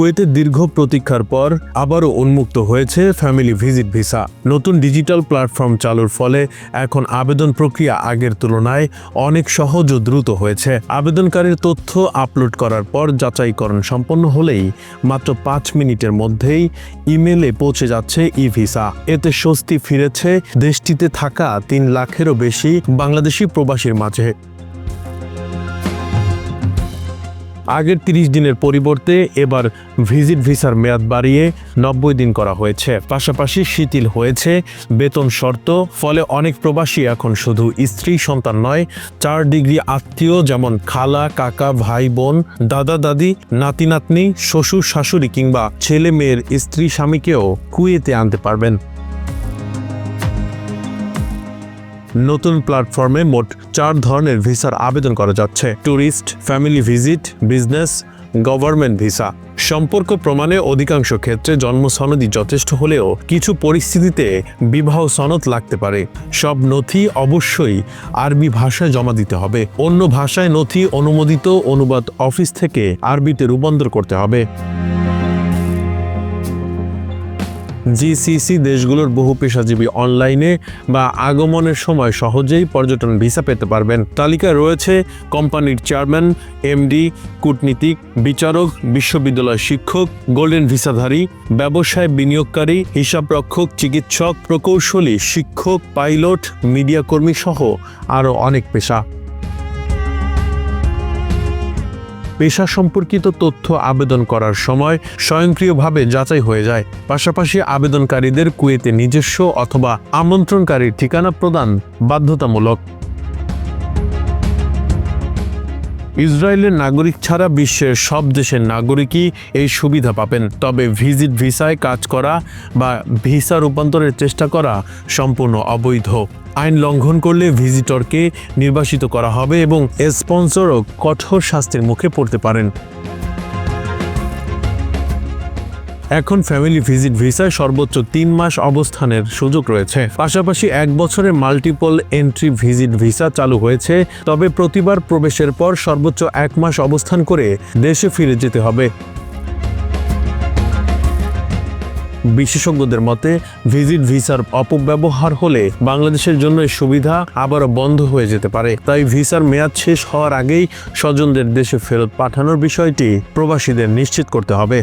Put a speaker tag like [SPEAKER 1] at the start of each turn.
[SPEAKER 1] কুয়েতে দীর্ঘ প্রতীক্ষার পর আবারও উন্মুক্ত হয়েছে ফ্যামিলি ভিজিট ভিসা। নতুন ডিজিটাল প্ল্যাটফর্ম চালুর ফলে এখন আবেদন প্রক্রিয়া আগের তুলনায় অনেক সহজ ও দ্রুত হয়েছে। আবেদনকারীর তথ্য আপলোড করার পর যাচাইকরণ সম্পন্ন হলেই মাত্র পাঁচ মিনিটের মধ্যেই ইমেলে পৌঁছে যাচ্ছে ই ভিসা এতে স্বস্তি ফিরেছে দেশটিতে থাকা তিন লাখেরও বেশি বাংলাদেশি প্রবাসীর মাঝে। আগের তিরিশ দিনের পরিবর্তে এবার ভিজিট ভিসার মেয়াদ বাড়িয়ে নব্বই দিন করা হয়েছে। পাশাপাশি শিথিল হয়েছে বেতন শর্ত, ফলে অনেক প্রবাসী এখন শুধু স্ত্রী সন্তান নয়, চার ডিগ্রি আত্মীয় যেমন খালা, কাকা, ভাই, বোন, দাদা, দাদি, নাতি, নাতনি, শ্বশুর, শাশুড়ি কিংবা ছেলে মেয়ের স্ত্রী স্বামীকেও কুয়েতে আনতে পারবেন। নতুন প্ল্যাটফর্মে মোট চার ধরনের ভিসার আবেদন করা যাচ্ছে। Tourist, family visit, business, government visa. সম্পর্ক প্রমাণে অধিকাংশ ক্ষেত্রে জন্ম সনদই যথেষ্ট হলেও কিছু পরিস্থিতিতে বিবাহ সনদ লাগতে পারে। সব নথি অবশ্যই আরবি ভাষায় জমা দিতে হবে। অন্য ভাষায় নথি অনুমোদিত অনুবাদ অফিস থেকে আরবিতে রূপান্তর করতে হবে। জিসিসি দেশগুলোর বহু পেশাজীবী অনলাইনে বা আগমনের সময় সহজেই পর্যটন ভিসা পেতে পারবেন। তালিকায় রয়েছে কোম্পানির চেয়ারম্যান, এমডি, কূটনীতিক, বিচারক বিশ্ববিদ্যালয় শিক্ষক, গোল্ডেন ভিসাধারী, ব্যবসায় বিনিয়োগকারী, হিসাবরক্ষক, চিকিৎসক, প্রকৌশলী, শিক্ষক, পাইলট মিডিয়া কর্মী সহ আরও অনেক পেশা। পেশা সম্পর্কিত তথ্য আবেদন করার সময় স্বয়ংক্রিয়ভাবে যাচাই হয়ে যায়। পাশাপাশি আবেদনকারীদের কুয়েতে নিজস্ব অথবা আমন্ত্রণকারীর ঠিকানা প্রদান বাধ্যতামূলক। ইসরায়েলের নাগরিক ছাড়া বিশ্বের সব দেশের নাগরিকই এই সুবিধা পাবেন। তবে ভিজিট ভিসায় কাজ করা বা ভিসা রূপান্তরের চেষ্টা করা সম্পূর্ণ অবৈধ। আইন লঙ্ঘন করলে ভিজিটরকে নির্বাসিত করা হবে এবং স্পন্সরও কঠোর শাস্তির মুখে পড়তে পারেন। এখন ফ্যামিলি ভিজিট ভিসায় সর্বোচ্চ তিন মাস অবস্থানের সুযোগ রয়েছে। পাশাপাশি এক বছরের মাল্টিপল এন্ট্রি ভিজিট ভিসা চালু হয়েছে, তবে প্রতিবার প্রবেশের পর সর্বোচ্চ এক মাস অবস্থান করে দেশে ফিরে যেতে হবে। বিশেষজ্ঞদের মতে ভিজিট ভিসার অপব্যবহার হলে বাংলাদেশের জন্য সুবিধা আবারও বন্ধ হয়ে যেতে পারে। তাই ভিসার মেয়াদ শেষ হওয়ার আগেই স্বজনদের দেশে ফেরত পাঠানোর বিষয়টি প্রবাসীদের নিশ্চিত করতে হবে।